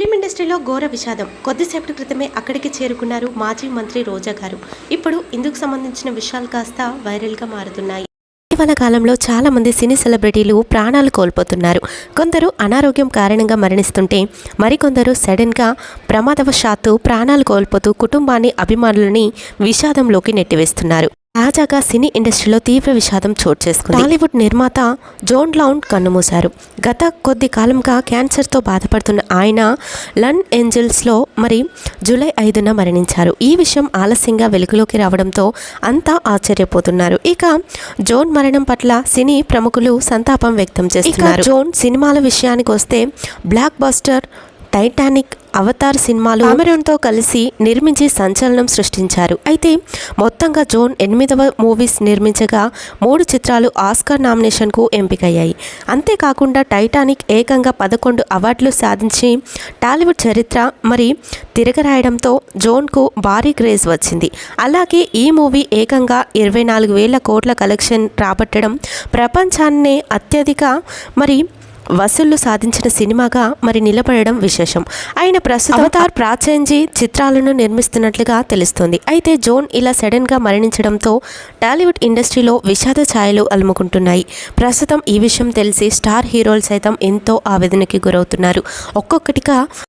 Film ఇండస్ట్రీలో ఘోర విషాదం. కొద్దిసేపటి క్రితమే అక్కడికి చేరుకున్నారు మాజీ మంత్రి రోజా గారు. ఇప్పుడు ఇందుకు సంబంధించిన విషయాలు కాస్త వైరల్గా మారుతున్నాయి. ఇటీవల కాలంలో చాలామంది సినీ సెలబ్రిటీలు ప్రాణాలు కోల్పోతున్నారు. కొందరు అనారోగ్యం కారణంగా మరణిస్తుంటే మరికొందరు సడన్గా ప్రమాదవశాత్తు ప్రాణాలు కోల్పోతూ కుటుంబాన్ని అభిమానులని విషాదంలోకి నెట్టివేస్తున్నారు. తాజాగా సినీ ఇండస్ట్రీలో తీవ్ర విషాదం చోటు చేసుకుంది. టాలీవుడ్ నిర్మాత జోన్ లౌండ్ కన్నుమూశారు. గత కొద్ది కాలంగా క్యాన్సర్తో బాధపడుతున్న ఆయన లండ్ ఏంజల్స్లో మరి జూలై ఐదున మరణించారు. ఈ విషయం ఆలస్యంగా వెలుగులోకి రావడంతో అంతా ఆశ్చర్యపోతున్నారు. ఇక జోన్ మరణం పట్ల సినీ ప్రముఖులు సంతాపం వ్యక్తం చేస్తున్నారు. జోన్ సినిమాల విషయానికి వస్తే బ్లాక్ బస్టర్ టైటానిక్ అవతార్ సినిమాలు తో కలిసి నిర్మించి సంచలనం సృష్టించారు. అయితే మొత్తంగా జోన్ ఎనిమిదవ మూవీస్ నిర్మించగా మూడు చిత్రాలు ఆస్కార్ నామినేషన్కు ఎంపికయ్యాయి. అంతేకాకుండా టైటానిక్ ఏకంగా పదకొండు అవార్డులు సాధించి టాలీవుడ్ చరిత్ర మరి తిరగరాయడంతో జోన్కు భారీ క్రేజ్ వచ్చింది. అలాగే ఈ మూవీ ఏకంగా ఇరవై నాలుగు వేల కోట్ల కలెక్షన్ రాబట్టడం ప్రపంచాన్నే అత్యధిక మరి వసూళ్ళు సాధించిన సినిమాగా మరి నిలబడడం విశేషం. ఆయన ప్రస్తుతం అవతార్ ప్రాచేంజీ చిత్రాలను నిర్మిస్తున్నట్లుగా తెలుస్తుంది. అయితే జోన్ ఇలా సడన్గా మరణించడంతో టాలీవుడ్ ఇండస్ట్రీలో విషాద ఛాయలు అలుముకుంటున్నాయి. ప్రస్తుతం ఈ విషయం తెలిసి స్టార్ హీరోలు సైతం ఎంతో ఆవేదనకి గురవుతున్నారు. ఒక్కొక్కటిగా